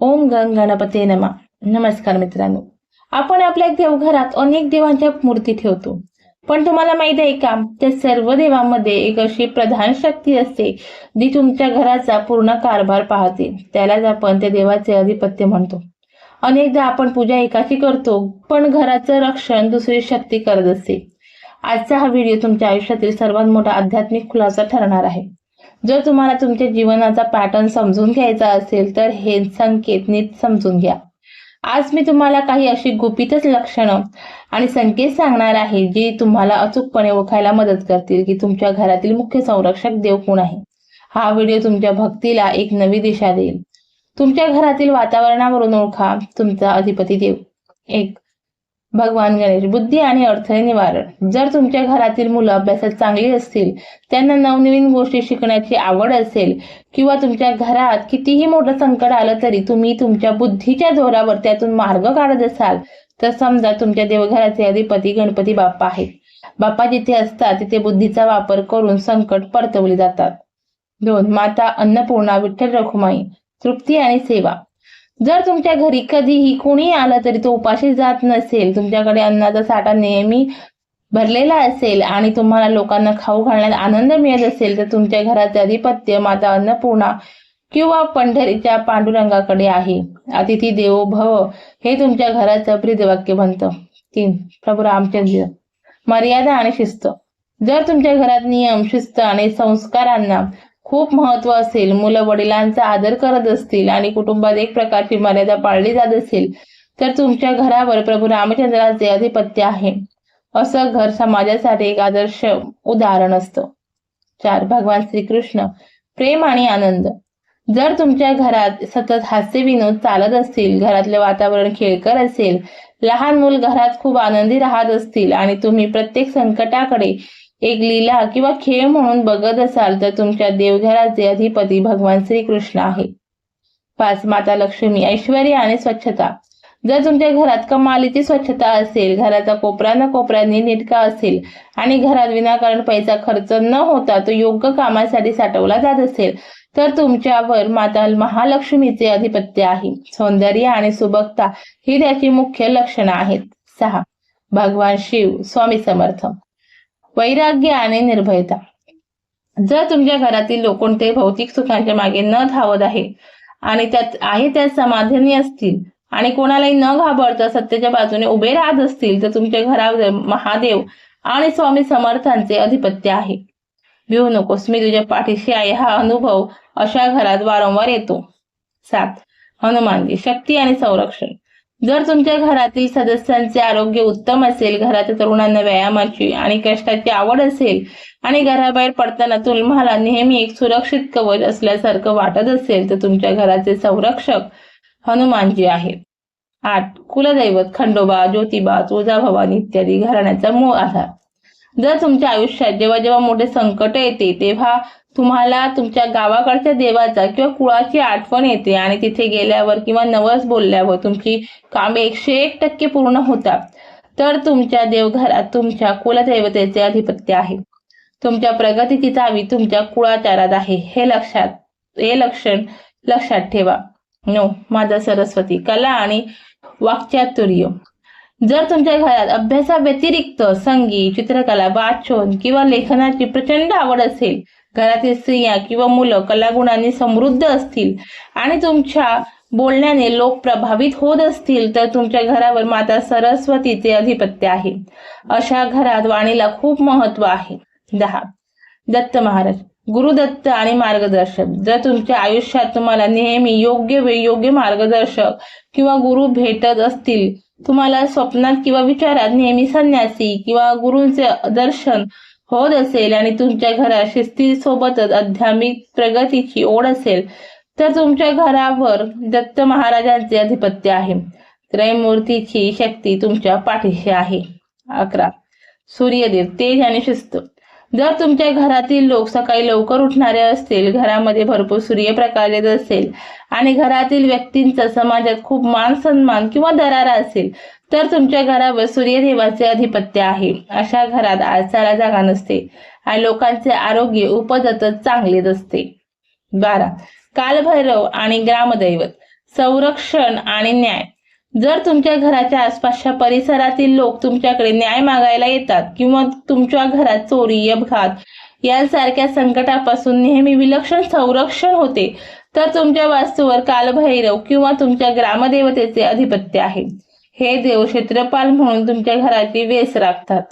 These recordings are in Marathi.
ओम गंग गणपते नमा. नमस्कार मित्रांनो. आपण आपल्या देवघरात अनेक देवांच्या मूर्ती ठेवतो. पण तुम्हाला माहीत आहे का? त्या सर्व देवांमध्ये एक अशी प्रधान शक्ती असते जी तुमच्या घराचा पूर्ण कारभार पाहते. त्यालाच आपण त्या देवाचे अधिपत्य म्हणतो. अनेकदा आपण पूजा एकाची करतो पण घराचं रक्षण दुसरी शक्ती करत असते. आजचा हा व्हिडिओ तुमच्या आयुष्यातील सर्वात मोठा आध्यात्मिक खुलासा ठरणार आहे. जर तुम्हाला तुमच्या जीवनाचा पॅटर्न समजून घ्यायचा असेल तर हे संकेत नीट समजून घ्या. आज मी तुम्हाला काही अशी गुपितच लक्षणं आणि संकेत सांगणार आहे जी तुम्हाला अचूकपणे ओळखायला मदत करतील की तुमच्या घरातील मुख्य संरक्षक देव कोण आहे? हा व्हिडिओ तुमच्या भक्तीला एक नवी दिशा देईल. तुमच्या घरातील वातावरणावरून ओळखा तुमचा अधिपती देव. एक भगवान गणेश बुद्धी आणि अडथळे निवारण. जर तुमच्या घरातील मुलं अभ्यासात चांगली असतील त्यांना नवनवीन गोष्टी शिकण्याची आवड असेल किंवा तुमच्या घरात कितीही मोठं संकट आलं तरी तुम्ही तुमच्या बुद्धीच्या जोरावर त्यातून मार्ग काढत असाल तर समजा तुमच्या देवघराचे अधिपती गणपती बाप्पा आहेत. बाप्पा जिथे असतात तिथे बुद्धीचा वापर करून संकट परतवले जातात. दोन माता अन्नपूर्णा विठ्ठल रखुमाई तृप्ती आणि सेवा. जर तुमच्या घरी कधीही कोणी आलं तरी तो उपाशी जात नसेल तुमच्याकडे अन्नाचा साठा नेहमी भरलेला असेल आणि तुम्हाला लोकांना खाऊ घालण्यात आनंद मिळत असेल तर तुमच्या घराचे अधिपत्य माता अन्नपूर्णा किंवा पंढरीच्या पांडुरंगाकडे आहे. अतिथी देवो भव हे तुमच्या घराचं ब्रीदवाक्य बनतं. तीन. प्रभू रामचंद्र. मर्यादा आणि शिस्त. जर तुमच्या घरात नियम शिस्त आणि संस्कारांना खूप महत्त्व असेल. मुलं वडिलांचा आदर करत असतील आणि कुटुंबात एक प्रकारची मर्यादा पाळली जात असेल तर तुमच्या घरावर प्रभू रामचंद्राचे अधिपत्य आहे. असं घर समाजासाठी एक आदर्श उदाहरण असतं. चार भगवान श्रीकृष्ण. प्रेम आणि आनंद. जर तुमच्या घरात सतत हास्य विनोद चालत असतील घरातले वातावरण खेळकर असेल लहान मूल घरात खूप आनंदी राहत असतील आणि तुम्ही प्रत्येक संकटाकडे एक लीला किंवा खेळ म्हणून बघत असाल तर तुमच्या देवघराचे अधिपती भगवान श्रीकृष्ण आहे. पाच माता लक्ष्मी ऐश्वर आणि स्वच्छता. जर तुमच्या घरात कमालीची स्वच्छता असेल घराचा कोपरा न कोपऱ्याने नीटका असेल आणि घरात विनाकारण पैसा खर्च न होता तो योग्य कामासाठी साठवला जात असेल तर तुमच्यावर माता महालक्ष्मीचे अधिपत्य आहे. सौंदर्य आणि सुबकता ही त्याची मुख्य लक्षणं आहेत. सहा. भगवान शिव स्वामी समर्थ. वैराग्य आणि निर्भयता. जर तुमच्या घरातील लोक कोणते भौतिक सुखांच्या मागे न धावत आहे आणि त्यात आहे त्यात समाधानी असतील आणि कोणालाही न घाबरता सत्याच्या बाजूने उभे राहत असतील तर तुमच्या घरावर महादेव आणि स्वामी समर्थांचे अधिपत्य आहे. भिवू नकोस मी तुझ्या पाठीशी आहे हा अनुभव अशा घरात वारंवार येतो. सात. हनुमानजी शक्ती आणि संरक्षण. जर तुमच्या घरातील सदस्यांचे आरोग्य उत्तम असेल घराच्या तरुणांना व्यायामाची आणि कष्टाची आवड असेल आणि घराबाहेर पडताना तुम्हाला नेहमी एक सुरक्षित कवच असल्यासारखं वाटत असेल तर तुमच्या घराचे संरक्षक हनुमानजी आहेत. आठ कुलदैवत खंडोबा ज्योतिबा तुळजाभवानी इत्यादी घराण्याचा मूळ आधार. जर तुमच्या आयुष्यात जेव्हा जेव्हा मोठे संकट येते तेव्हा तुम्हाला तुमच्या गावाकडच्या देवाचा किंवा कुळाची आठवण येते आणि तिथे गेल्यावर किंवा नवस बोलल्यावर तुमची कामे एकशे एक टक्के पूर्ण होतात. तर तुमच्या देवघरात तुमच्या कुलदैवतेचे अधिपत्य आहे. तुमच्या प्रगतीची चावी तुमच्या कुळाचारात आहे. हे लक्षात हे लक्षण लक्षात ठेवा. नो माझा सरस्वती. कला आणि वाक्चातुर्य. जर तुमच्या घरात अभ्यासाव्यतिरिक्त संगीत चित्रकला वाचन किंवा लेखनाची प्रचंड आवड असेल घरातील स्त्रिया किंवा मुलं कलागुणांनी समृद्ध असतील आणि तुमच्या बोलण्याने लोक प्रभावित होत असतील तर तुमच्या घरावर माता सरस्वतीचे अधिपत्य आहे. अशा घरात वाणीला खूप महत्त्व आहे. दहा. दत्त महाराज. गुरुदत्त आणि मार्गदर्शक. जर तुमच्या आयुष्यात तुम्हाला नेहमी योग्य वेळ योग्य मार्गदर्शक किंवा गुरु भेटत असतील तुम्हाला स्वप्नात किंवा विचारात नेहमी संन्यासी किंवा गुरूंचे दर्शन होत असेल आणि तुमच्या घरात शिस्तीसोबतच आध्यात्मिक प्रगतीची ओढ असेल तर तुमच्या घरावर दत्त महाराजांचे अधिपत्य आहे. त्रयमूर्तीची शक्ती तुमच्या पाठीशी आहे. अकरा. सूर्यदेव तेज आणि शिस्त. जर तुमच्या घरातील लोक सकाळी लवकर उठणारे असतील घरामध्ये भरपूर सूर्यप्रकाश येत असेल आणि घरातील व्यक्तींचा समाजात खूप मान सन्मान किंवा दरारा असेल तर तुमच्या घरावर सूर्यदेवाचे अधिपत्य आहे. अशा घरात आळसाला जागा नसते आणि लोकांचे आरोग्य उपजतच चांगलेच असते. बारा. कालभैरव आणि ग्रामदैवत. संरक्षण आणि न्याय. जर तुमच्या घराच्या आसपासच्या परिसरातील लोक तुमच्याकडे न्याय मागायला येतात किंवा तुमच्या घरात चोरी अपघात यांसारख्या संकटापासून नेहमी विलक्षण संरक्षण होते तर तुमच्या वास्तूवर कालभैरव किंवा तुमच्या ग्रामदेवतेचे अधिपत्य आहे. हे देव क्षेत्रपाल म्हणून तुमच्या घराची वेस राखतात.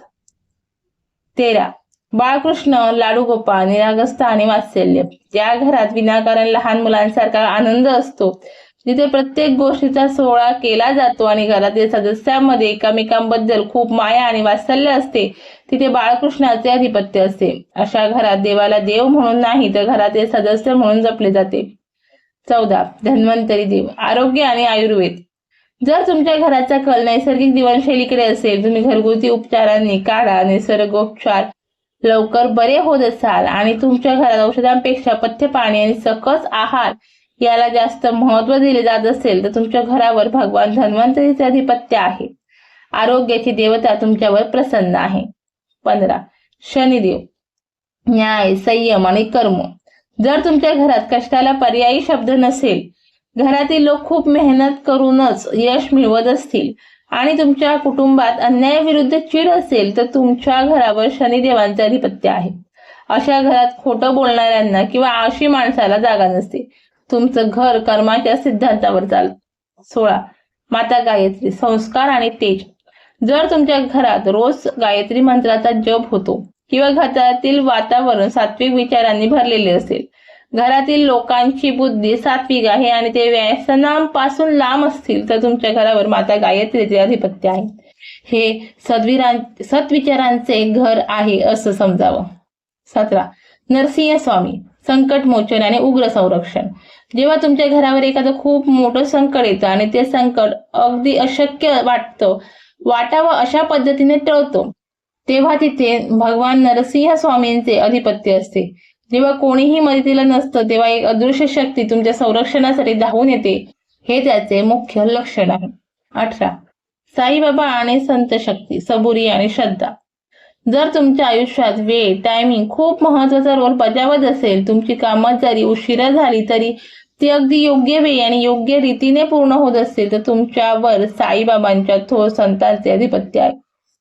तेरा. बाळकृष्ण लाडू गोपाळ निरागस्थ आणि वात्सल्य. ज्या घरात विनाकारण लहान मुलांसारखा आनंद असतो जिथे प्रत्येक गोष्टीचा सोहळा केला जातो आणि घरातील सदस्यांमध्ये एकामेकांबद्दल खूप माया आणि वात्सल्य असते तिथे बाळकृष्णाचे अधिपत्य असते. अशा घरात देवाला देव म्हणून नाही तर घरातील सदस्य म्हणून जपले जाते. चौदा. धन्वंतरी देव. आरोग्य आणि आयुर्वेद. जर तुमच्या घराचा कल नैसर्गिक जीवनशैलीकडे असेल तुम्ही घरगुती उपचारांनी काढा निसर्गोपचार लवकर बरे होत असाल आणि तुमच्या घरात औषधांपेक्षा पथ्य पाणी आणि सकस आहार याला जास्त महत्त्व दिले जात असेल तर तुमच्या घरावर भगवान धन्वंतरीचे अधिपत्य आहे. आरोग्याची देवता तुमच्यावर प्रसन्न आहे. पंधरा शनिदेव न्याय संयम आणि कर्म. जर तुमच्या घरात कष्टाला पर्यायी शब्द नसेल घरातील लोक खूप मेहनत करूनच यश मिळवत असतील आणि तुमच्या कुटुंबात अन्यायाविरुद्ध चिड असेल तर तुमच्या घरावर शनिदेवांचे अधिपत्य आहे. अशा घरात खोटं बोलणाऱ्यांना किंवा अशी माणसाला जागा नसते. तुमचं घर कर्माच्या सिद्धांतावर चाल. सोळा. माता गायत्री संस्कार आणि तेज. जर तुमच्या घरात रोज गायत्री मंत्राचा जप होतो किंवा घरातील वातावरण सात्विक विचारांनी भरलेले असेल घरातील लोकांची बुद्धी सात्विक आहे आणि ते व्यसनांपासून लांब असतील तर तुमच्या घरावर माता गायत्रीचे अधिपत्य आहे. हे सद्विरां सत्विचारांचे घर आहे असं समजावं. सतरा. नरसिंह स्वामी संकट मोचन आणि उग्र संरक्षण. जेव्हा तुमच्या घरावर एखादं खूप मोठं संकट येतं आणि ते संकट अगदी अशक्य वाटतं वाटावं अशा पद्धतीने टळतो तेव्हा तिथे भगवान नरसिंह स्वामींचे अधिपत्य असते. जेव्हा कोणीही मदतीला नसतं तेव्हा एक अदृश्य शक्ती तुमच्या संरक्षणासाठी धावून येते. हे त्याचे मुख्य लक्षण आहे. अठरा. साईबाबा आणि संत शक्ती सबुरी आणि श्रद्धा. जर तुमच्या आयुष्यात वेळ टायमिंग खूप महत्त्वाचा रोल बजावत असेल तुमची कामं जरी उशिरा झाली तरी ती अगदी योग्य वेळी आणि योग्य रीतीने पूर्ण होत असेल तर तुमच्यावर साईबाबांच्या थोर संतांचे अधिपत्य आहे.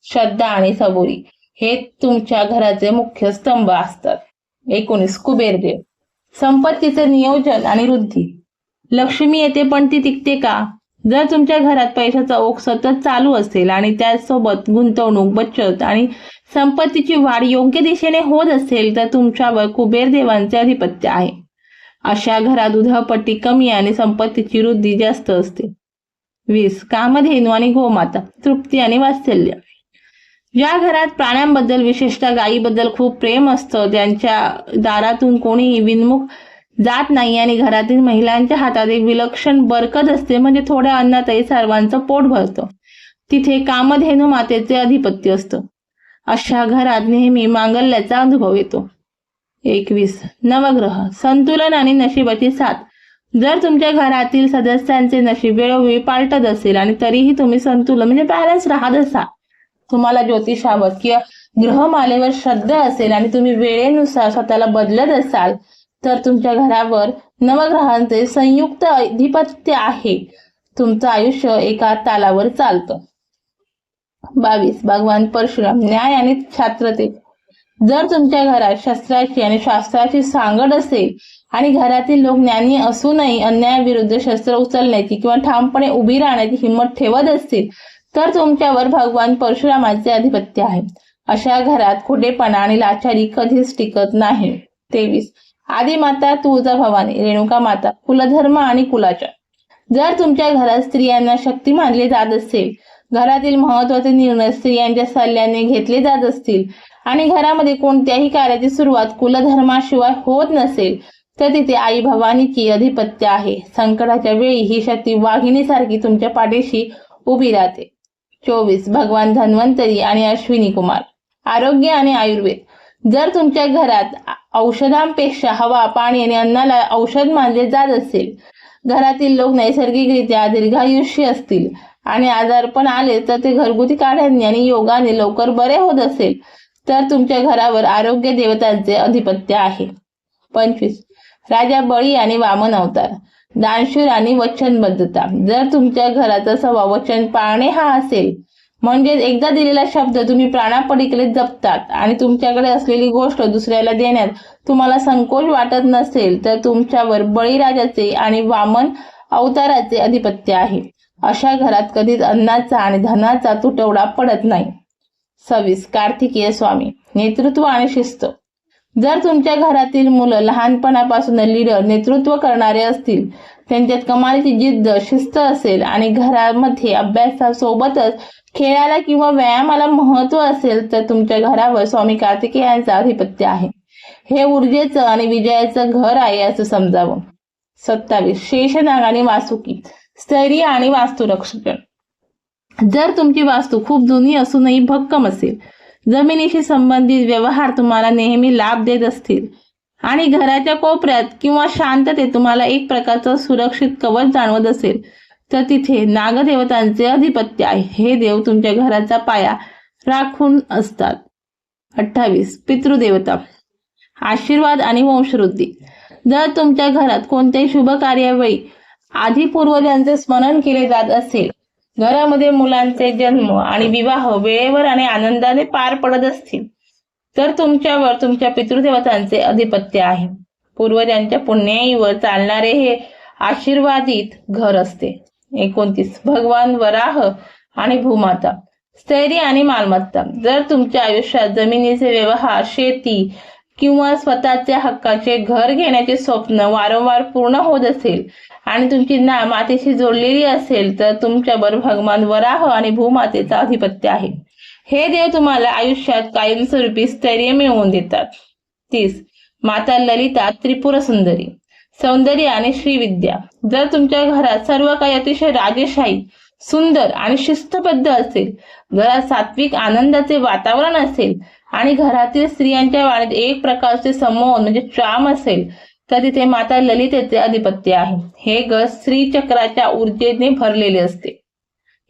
श्रद्धा आणि सबुरी हे तुमच्या घराचे मुख्य स्तंभ असतात. एकोणीस कुबेर देव. संपत्तीचे नियोजन आणि वृद्धी. लक्ष्मी येते पण ती टिकते का? जर तुमच्या घरात पैशाचा ओघ सतत चालू असेल आणि त्यासोबत गुंतवणूक बचत आणि संपत्तीची वाढ योग्य दिशेने होत असेल तर तुमच्यावर कुबेर देवांचे अधिपत्य आहे. अशा घरात उधळपट्टी कमी आणि संपत्तीची वृद्धी जास्त असते. वीस कामधेनू आणि गोमाता तृप्ती आणि वात्सल्य. ज्या घरात प्राण्यांबद्दल विशेषतः गायीबद्दल खूप प्रेम असतं त्यांच्या दारातून कोणीही विनमुख जात नाही आणि घरातील महिलांच्या हातात एक विलक्षण बरकत असते म्हणजे थोड्या अन्नातही सर्वांचं पोट भरतं. तिथे कामधेनू मातेचे अधिपत्य असतं. अशा घरात नेहमी मांगल्याचा अनुभव येतो. एकवीस. नवग्रह. संतुलन आणि नशिबाची साथ. जर तुमच्या घरातील सदस्यांचे नशीब वेळोवेळी पालटत असेल आणि तरीही तुम्ही संतुलन म्हणजे बॅलन्स राहत असाल तुम्हाला ज्योतिषावर किंवा ग्रहमालेवर श्रद्धा असेल आणि तुम्ही वेळेनुसार स्वतःला बदलत असाल तर तुमच्या घरावर नवग्रहांचे संयुक्त अधिपत्य आहे. तुमचं आयुष्य एका तालावर चालतं. बावीस. भगवान परशुराम न्याय आणि छात्रते. जर तुमच्या घरात शस्त्राची आणि शास्त्राची सांगड असेल आणि घरातील लोक ज्ञानी असूनही अन्यायाविरुद्ध शस्त्र उचलण्याची किंवा ठामपणे उभी राहण्याची हिंमत ठेवत असतील तर तुमच्यावर भगवान परशुरामाचे अधिपत्य आहे. अशा घरात खोटेपणा आणि लाचारी कधीच टिकत नाही. तेवीस. आदिमाता तुळजा भवानी रेणुका माता कुलधर्म आणि कुलाच्या. जर तुमच्या घरात स्त्रियांना शक्ती मानली जात असेल घरातील महत्त्वाचे निर्णय स्त्रियांच्या सल्ल्याने घेतले जात असतील आणि घरामध्ये कोणत्याही कार्याची सुरुवात कुलधर्माशिवाय होत नसेल तर तिथे आई भवानीची अधिपत्य आहे. संकटाच्या वेळी ही शक्ती वाघिणीसारखी तुमच्या पाठीशी उभी राहते. चोवीस भगवान धन्वंतरी आणि अश्विनी कुमार. आरोग्य आणि आयुर्वेद. जर तुमच्या घरात औषधांपेक्षा हवा पाणी आणि अन्नाला औषध मानले जात असेल. घरातील लोक नैसर्गिकरित्या दीर्घायुष्य असतील आणि आजार पण आले तर ते घरगुती काढ्यांनी आणि योगाने लवकर बरे होत असेल तर तुमच्या घरावर आरोग्य देवतांचे अधिपत्य आहे. पंचवीस. राजा बळी आणि वामन अवतार. दानशूर आणि वचनबद्धता. जर तुमच्या घराचा स्वभाव वचन पाळणे हा असेल म्हणजे एकदा दिलेला शब्द तुम्ही प्राणापलीकडे जपतात आणि तुमच्याकडे असलेली गोष्ट दुसऱ्याला देण्यात तुम्हाला संकोच वाटत नसेल तर तुमच्यावर बळीराजाचे आणि वामन अवताराचे अधिपत्य आहे. अशा घरात कधीच अन्नाचा आणि धनाचा तुटवडा पडत नाही. सव्वीस. कार्तिकीय स्वामी. नेतृत्व आणि शिस्त. जर तुमच्या घरातील मुलं लहानपणापासून लीडर नेतृत्व करणारे असतील त्यांच्यात कमालीची जिद्द शिस्त असेल आणि घरामध्ये अभ्यासासोबतच खेळाला किंवा व्यायामाला महत्त्व असेल तर तुमच्या घरावर स्वामी कार्तिकेयांचा आधिपत्य आहे. हे ऊर्जेचं आणि विजयाचं घर आहे असं समजावं. सत्तावीस. शेषनाग आणि वासुकी. स्थैर्य आणि वास्तुरक्षण. जर तुमची वास्तू खूप जुनी असूनही भक्कम असेल जमिनीशी संबंधित व्यवहार तुम्हाला नेहमी लाभ देत असतील. आणि घराच्या कोपऱ्यात किंवा शांततेत तुम्हाला एक प्रकारचं सुरक्षित कवच जाणवत असेल. तर तिथे नागदेवतांचे अधिपत्य आहे. हे देव तुमच्या घराचा पाया राखून असतात. अठ्ठावीस. पितृदेवता. आशीर्वाद आणि वंशवृद्धी. जर तुमच्या घरात कोणत्याही शुभ कार्यावेळी आधी पूर्वजांचे स्मरण केले जात असेल घरामध्ये मुलांचे जन्म आणि विवाह वेळेवर आणि आनंदाने पार पडत असतील तर तुमच्यावर तुमच्या पितृदेवतांचे अधिपत्य आहे. पूर्वजांच्या पुण्याईवर चालणारे हे आशीर्वादित घर असते. एकोणतीस भगवान वराह आणि भूमाता स्थैर्य आणि मालमत्ता. जर तुमच्या आयुष्यात जमिनीचे व्यवहार शेती किंवा स्वतःच्या हक्काचे घर घेण्याचे स्वप्न वारंवार पूर्ण होत असेल आणि तुमची ना मातेशी जोडलेली असेल तर तुमच्यावर भगवान वराह आणि भूमातेचा आधिपत्य आहे. हे देव तुम्हाला आयुष्यात कायमस्वरूपी स्थैर्य मिळवून देतात. तीस माता ललिता त्रिपुर सुंदरी सौंदर्य आणि श्रीविद्या. जर तुमच्या घरात सर्व काही अतिशय राजेशाही सुंदर आणि शिस्तबद्ध असेल घरात सात्विक आनंदाचे वातावरण असेल आणि घरातील स्त्रियांच्या वाणीत एक प्रकारचे समोन म्हणजे चाम असेल तर तिथे माता ललितेचे अधिपत्य आहे. हे गज स्त्री चक्राच्या ऊर्जेने भरलेले असते.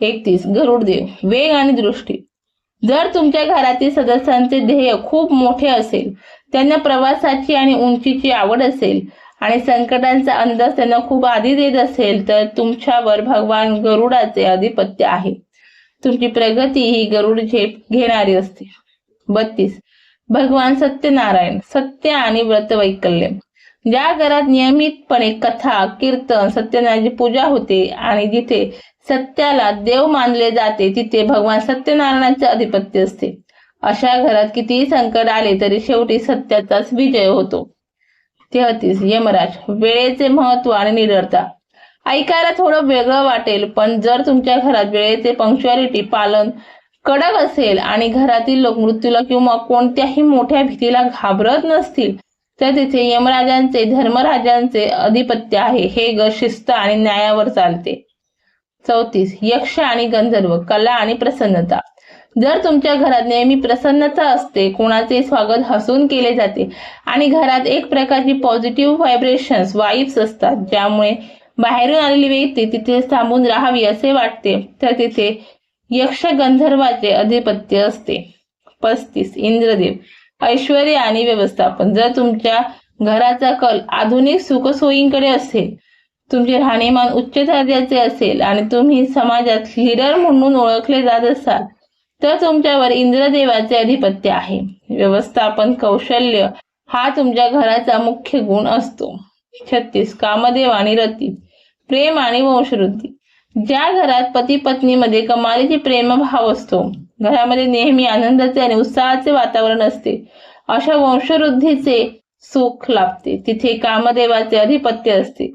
एकतीस गरुडदेव वेग आणि दृष्टी. जर तुमच्या घरातील सदस्यांचे ध्येय खूप मोठे असेल त्यांना प्रवासाची आणि उंचीची आवड असेल आणि संकटांचा अंदाज त्यांना खूप आधी देत असेल तर तुमच्यावर भगवान गरुडाचे अधिपत्य आहे. तुमची प्रगती ही गरुड झेप घेणारी असते. बत्तीस. भगवान सत्यनारायण सत्य आणि व्रत वैकल्य. ज्या घरात नियमितपणे कथा कीर्तन सत्यनारायणाची पूजा होते आणि जिथे सत्याला देव मानले जाते तिथे भगवान सत्यनारायणाचे अधिपत्य असते. अशा घरात कितीही संकट आले तरी शेवटी सत्याचाच विजय होतो. तेहतीस. यमराज. वेळेचे महत्त्व आणि निडरता ऐकायला थोडं वेगळं वाटेल पण जर तुमच्या घरात वेळेचे पंक्च्युअलिटी पालन कडक असेल आणि घरातील लोक मृत्यूला किंवा कोणत्याही मोठ्या भीतीला घाबरत नसतील तर तिथे यमराजांचे धर्मराजांचे अधिपत्य आहे. हे ग शिस्त आणि न्यायावर चालते. चौतीस यक्ष आणि गंधर्व कला आणि प्रसन्नता. जर तुमच्या घरात नेहमी प्रसन्नता असते कोणाचे स्वागत हसून केले जाते आणि घरात एक प्रकारची पॉझिटिव्ह व्हायब्रेशन्स वाईब्स असतात ज्यामुळे बाहेरून आलेली व्यक्ती तिथे थांबून राहावी असे वाटते तर तिथे यक्ष गंधर्वाचे अधिपत्य असते. पस्तीस. इंद्रदेव. ऐश्वर आणि व्यवस्थापन. जर तुमच्या घराचा कल आधुनिक सुखसोयींकडे असेल तुमचे राहणीमान उच्च दर्जाचे असेल आणि तुम्ही समाजात लीडर म्हणून ओळखले जात असाल तर तुमच्यावर इंद्रदेवाचे अधिपत्य आहे. व्यवस्थापन कौशल्य हा तुमच्या घराचा मुख्य गुण असतो. छत्तीस. कामदेव आणि रती. प्रेम आणि वंशवृत्ती. ज्या घरात पती पत्नीमध्ये कमालीचे प्रेमभाव असतो घरामध्ये नेहमी आनंदाचे आणि उत्साहाचे वातावरण असते अशा वंशवृद्धीचे सुख लाभते. तिथे कामदेवाचे अधिपत्य असते.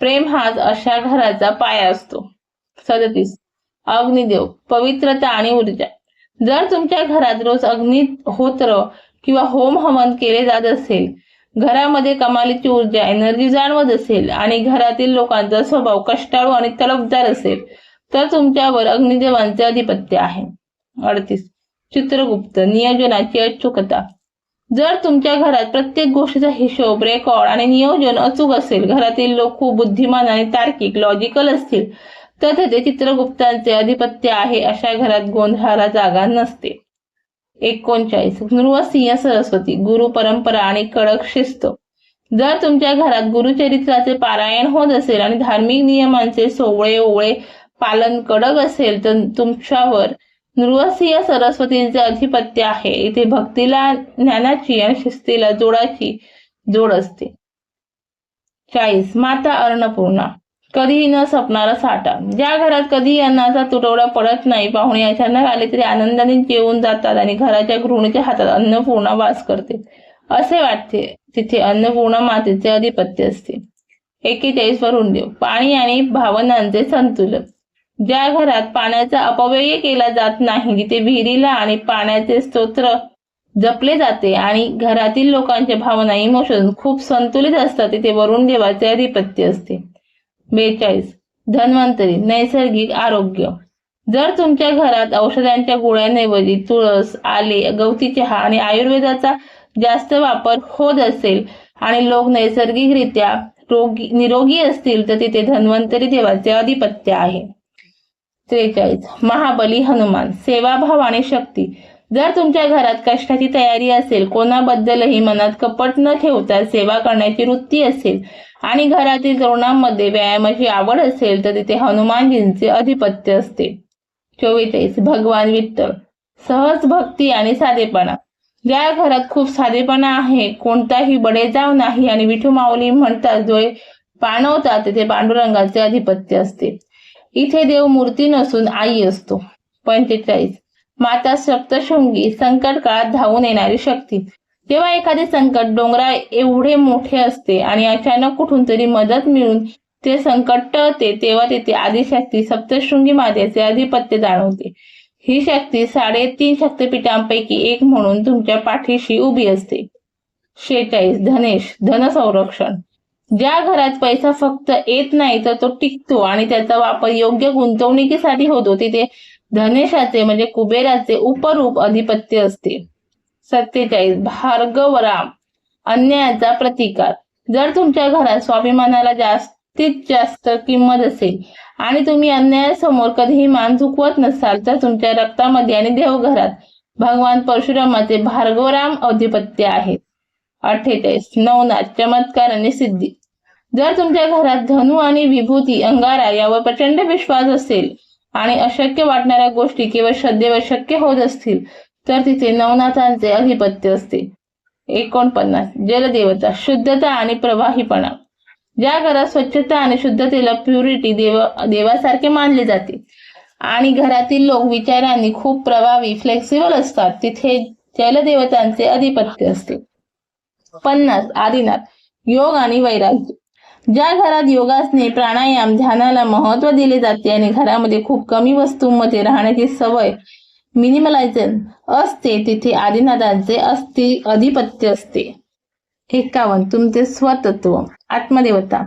प्रेम हाच अशा घराचा पाया असतो. सदतीस. अग्निदेव. पवित्रता आणि ऊर्जा. जर तुमच्या घरात रोज अग्निहोत्र किंवा होम हवन केले जात असेल घरामध्ये कमालीची ऊर्जा एनर्जी जाणवत असेल आणि घरातील लोकांचा स्वभाव कष्टाळू आणि तलबदार असेल तर तुमच्यावर अग्निदेवांचे अधिपत्य आहे. अडतीस. चित्रगुप्त नियोजनाची अचूकता. जर तुमच्या घरात प्रत्येक गोष्टीचा हिशोब रेकॉर्ड आणि नियोजन अचूक असेल घरातील लोक खूप बुद्धिमान आणि तार्किक लॉजिकल असतील तर तेथे चित्रगुप्तांचे अधिपत्य आहे अशा घरात गोंधळाला जागा नसते. एकोणचाळीस. नृसिंह सरस्वती गुरु परंपरा आणि कडक शिस्त. जर तुमच्या घरात गुरुचरित्राचे पारायण होत असेल आणि धार्मिक नियमांचे सोवळे ओवळे पालन कडक असेल तर तुमच्यावर नृसिंह सरस्वतींचे अधिपत्य आहे. इथे भक्तीला ज्ञानाची आणि शिस्तीला जोडाची जोड असते. चाळीस. माता अन्नपूर्णा कधीही न सपणारा साठा. ज्या घरात कधीही अन्नाचा तुटवडा पडत नाही पाहुणे अचानक आले तरी आनंदाने जेवून जातात आणि घराच्या गृहिणीच्या हातात अन्नपूर्णा वास करते. असे वाटते तिथे अन्नपूर्णा मातेचे अधिपत्य असते. एकेचाळीस वरून देव पाणी आणि भावनांचे संतुलन. ज्या घरात पाण्याचा अपव्यय केला जात नाही तिथे विहिरीला आणि पाण्याचे स्तोत्र जपले जाते आणि घरातील लोकांच्या भावना इमोशन खूप संतुलित असतात. तिथे वरुण देवाचे अधिपत्य असते. बेचाळीस. धन्वंतरी नैसर्गिक आरोग्य. जर तुमच्या घरात औषधांच्या गोळ्यांऐवजी तुळस आले गवती चहा आणि आयुर्वेदाचा जास्त वापर होत असेल आणि लोक नैसर्गिकरित्या रोगी निरोगी असतील तर तिथे धन्वंतरी देवाचे अधिपत्य आहे. त्रेचाळीस. महाबली हनुमान सेवाभाव आणि शक्ती. जर तुमच्या घरात कष्टाची तयारी असेल कोणाबद्दलही मनात कपट न ठेवता सेवा करण्याची वृत्ती असेल आणि घरातील तरुणांमध्ये व्यायामाची आवड असेल तर तिथे हनुमानजींचे अधिपत्य असते. चोवेचाळीस भगवान विठ्ठल. सहज भक्ती आणि साधेपणा. ज्या घरात खूप साधेपणा आहे कोणताही बडेजाव नाही आणि विठू माऊली म्हणतात जो पाणवतात तिथे पांडुरंगाचे अधिपत्य असते. इथे देव मूर्ती नसून आई असतो. पंचेचाळीस माता सप्तशृंगी संकट काळात धावून येणारी शक्ती. जेव्हा एखादे संकट डोंगरा एवढे मोठे असते आणि अचानक कुठून तरी मदत मिळून ते संकट टळते तेव्हा तेथे आदिशक्ती सप्तशृंगी मातेचे आधिपत्य जाणवते. ही शक्ती साडेतीन शक्तिपीठांपैकी एक म्हणून तुमच्या पाठीशी उभी असते. शेचाळीस धनेश धन संरक्षण ज्या घरात पैसा फक्त येत नाही तर तो टिकतो आणि त्याचा वापर योग्य गुंतवणुकीसाठी होतो. तिथे धनेशाचे म्हणजे कुबेराचे उपरूप अधिपत्य असते. सत्तेचाळीस भार्गवराम अन्यायाचा प्रतिकार. जर तुमच्या घरात स्वाभिमानाला जास्तीत जास्त किंमत असेल आणि तुम्ही अन्यायासमोर कधीही मान झुकवत नसाल तर तुमच्या रक्तामध्ये आणि देवघरात भगवान परशुरामाचे भार्गवराम अधिपत्य आहेत अठ्ठेचाळीस नवनाथ चमत्कार आणि सिद्धी. जर तुमच्या घरात धनु आणि विभूती अंगारा यावर प्रचंड विश्वास असेल आणि अशक्य वाटणाऱ्या गोष्टी केवळ श्रद्धेवर शक्य होत असतील तर तिथे नवनाथांचे अधिपत्य असते. एकोणपन्नास. जलदेवता शुद्धता आणि प्रवाहीपणा. ज्या घरात स्वच्छता आणि शुद्धतेला प्युरिटी देव देवासारखे मानले जाते आणि घरातील लोक विचारांनी खूप प्रभावी फ्लेक्सिबल असतात तिथे जलदेवतांचे अधिपत्य असते. पन्नास. आदिनाथ. योग आणि वैराग्य. ज्या घरात योगासने प्राणायाम ध्यानाला महत्त्व दिले जाते आणि घरामध्ये खूप कमी वस्तूंमध्ये राहण्याची सवय मिनिमलायझन असते तिथे आदिनाथांचे अस्ति अधिपत्य असते. एकावन्न तुमचे स्वतत्व आत्मदेवता.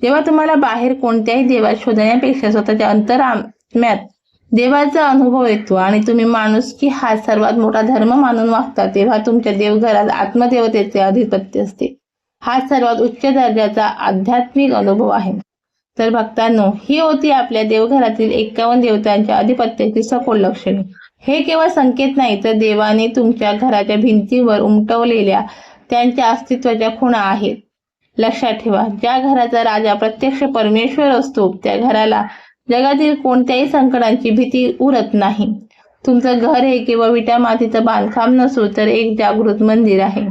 जेव्हा तुम्हाला बाहेर कोणत्याही देवात शोधण्यापेक्षा स्वतःच्या अंतरात्म्यात देवाचा अनुभव येतो आणि तुम्ही माणूस की हा सर्वात मोठा धर्म मानून वागता तेव्हा तुमच्या देवघरात आत्मदेवतेचे अधिपत्य असते. हा सर्वात उच्च दर्जाचा आध्यात्मिक अनुभव आहे. तर भक्तांनो ही होती आपल्या देवघरातील एकावन्न देवतांच्या अधिपत्याची सखोल लक्षणे. हे केवळ संकेत नाही तर देवाने तुमच्या घराच्या भिंतीवर उमटवलेल्या त्यांच्या अस्तित्वाच्या खुणा आहेत. लक्षात ठेवा ज्या घराचा राजा प्रत्यक्ष परमेश्वर असतो त्या घराला जगातील कोणत्याही संकटांची भीती उरत नाही. तुमचं घर हे केवळ विटा मातीचं बांधकाम नसून तर एक जागृत मंदिर आहे.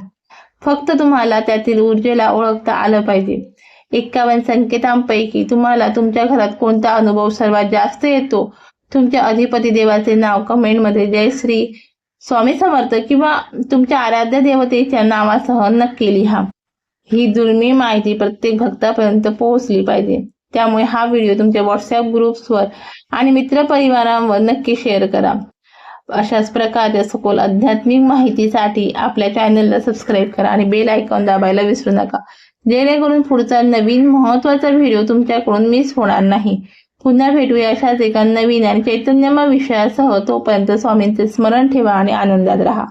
फक्त तुम्हाला त्यातील ऊर्जेला ओळखता आलं पाहिजे. एक्कावन्न संकेतांपैकी तुम्हाला तुमच्या घरात कोणता अनुभव सर्वात जास्त येतो? तुमच्या अधिपती देवाचे नाव कमेंटमध्ये जय श्री स्वामी समर्थ किंवा तुमच्या आराध्य देवतेच्या नावासह नक्की लिहा. ही दुर्मिळ माहिती प्रत्येक भक्तापर्यंत पोहोचली पाहिजे. त्यामुळे हा व्हिडिओ तुमच्या व्हॉट्सअप ग्रुप्सवर आणि मित्रपरिवारांवर नक्की शेअर करा. अशाच प्रकारच्या सखोल आध्यात्मिक माहितीसाठी आपल्या चॅनलला सबस्क्राईब करा आणि बेल आयकॉन दाबायला विसरू नका. जेणेकरून पुढचा नवीन महत्त्वाचा व्हिडिओ तुमच्याकडून मिस होणार नाही. पुन्हा भेटूया अशाच एका नवीन आणि चैतन्यमय विषयासह. तोपर्यंत स्वामींचे स्मरण ठेवा आणि आनंदात राहा.